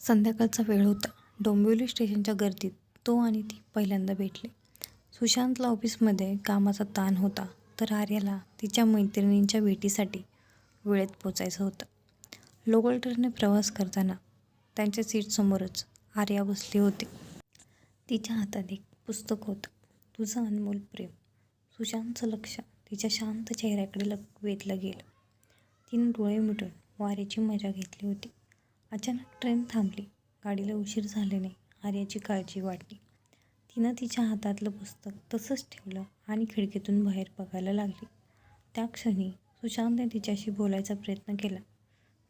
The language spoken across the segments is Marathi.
संध्याकाळचा वेळ होता. डोंबिवली स्टेशनच्या गर्दीत तो आणि ती पहिल्यांदा भेटले. सुशांतला ऑफिसमध्ये कामाचा ताण होता तर आर्याला तिच्या मैत्रिणींच्या भेटीसाठी वेळेत पोचायचं होतं. लोकल ट्रेनने प्रवास करताना त्यांच्या सीटसमोरच आर्या बसली होती. तिच्या हातात एक पुस्तक होतं. तुझं अनमोल प्रेम. सुशांतचं लक्ष तिच्या शांत चेहऱ्याकडे लग वेधलं गेलं. तिनं डोळे मिटून वाऱ्याची मजा घेतली होती. अचानक ट्रेन थांबली. गाडीला उशीर झाल्याने आर्याची काळजी वाटली तिनं तिच्या हातातलं पुस्तक तसंच ठेवलं आणि खिडकीतून बाहेर बघायला लागली. त्या क्षणी सुशांतने तिच्याशी बोलायचा प्रयत्न केला.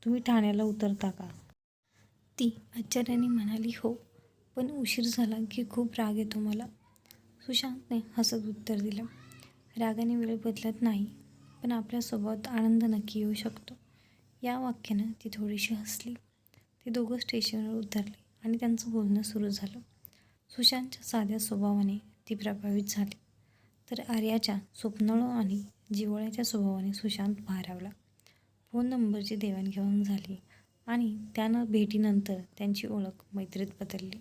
तुम्ही ठाण्याला उतरता का? ती आश्चर्याने म्हणाली हो पण उशीर झाला की खूप राग येतो मला. सुशांतने हसत उत्तर दिलं रागाने वेळ बदलत नाही पण आपल्यासोबत आनंद नक्की येऊ शकतो. या वाक्यानं ती थोडीशी हसली. ते दोघं स्टेशनवर उतरले आणि त्यांचं बोलणं सुरू झालं. सुशांतच्या साध्या स्वभावाने ती प्रभावित झाली. तर आर्याच्या स्वप्नळ आणि जिव्हाळ्याच्या स्वभावाने सुशांत भारावला. फोन नंबरची देवाणघेवाण झाली आणि त्यानं भेटीनंतर त्यांची ओळख मैत्रीत बदलली.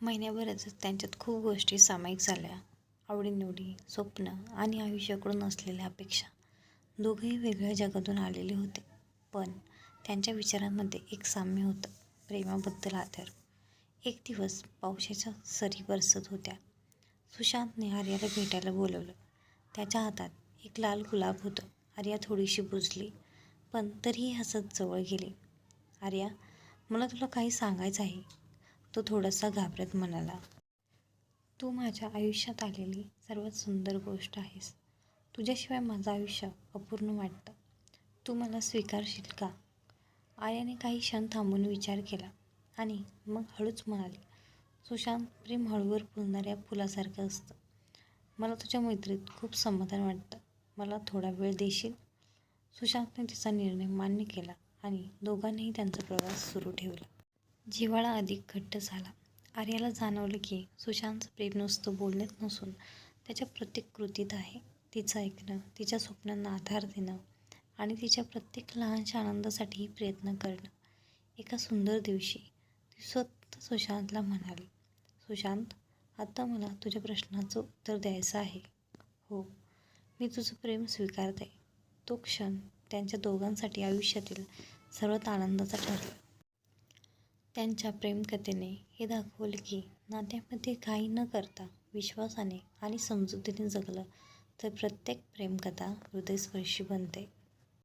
महिन्याभरातच त्यांच्यात खूप गोष्टी सामायिक झाल्या. आवडीनिवडी स्वप्न आणि आयुष्याकडून असलेल्या अपेक्षा दोघंही वेगळ्या जगातून आलेले होते. पण त्यांच्या विचारांमध्ये एक साम्य होतं. प्रेमाबद्दल आदर. एक दिवस पावसाच्या सरी बरसत होत्या. सुशांतने आर्याला भेटायला बोलवलं. त्याच्या हातात एक लाल गुलाब होतं. आर्या थोडीशी बुजली पण तरीही हसत जवळ गेली. आर्या मला तुला काही सांगायचं आहे. तो थोडासा घाबरत म्हणाला तू माझ्या आयुष्यात आलेली सर्वात सुंदर गोष्ट आहेस. तुझ्याशिवाय माझं आयुष्य अपूर्ण वाटतं. तू मला स्वीकारशील का? आर्याने काही क्षण थांबून विचार केला आणि मग हळूच म्हणाली सुशांत प्रेम हळूवर फुलणाऱ्या फुलासारखं असतं. मला तुझ्या मैत्रीत खूप समाधान वाटतं. मला थोडा वेळ देशील? सुशांतने तिचा निर्णय मान्य केला आणि दोघांनीही त्यांचा प्रवास सुरू ठेवला. जिव्हाळा अधिक घट्ट झाला. आर्याला जाणवलं की सुशांतचं प्रेम नुसतं बोलण्यात नसून त्याच्या प्रत्येक कृतीत आहे. तिचं ऐकणं तिच्या स्वप्नांना आधार देणं आणि तिच्या प्रत्येक लहानशा आनंदासाठी प्रयत्न करणं. एका सुंदर दिवशी ती स्वतः सुशांतला म्हणाली सुशांत आता मला तुझ्या प्रश्नाचं उत्तर द्यायचं आहे. हो मी तुझं प्रेम स्वीकारते. तो क्षण त्यांच्या दोघांसाठी आयुष्यातील सर्वात आनंदाचा ठरला. त्यांच्या प्रेमकथेने हे दाखवलं की नात्यामध्ये काही न करता विश्वासाने आणि समजुतीने जगलं तर प्रत्येक प्रेमकथा हृदयस्पर्शी बनते.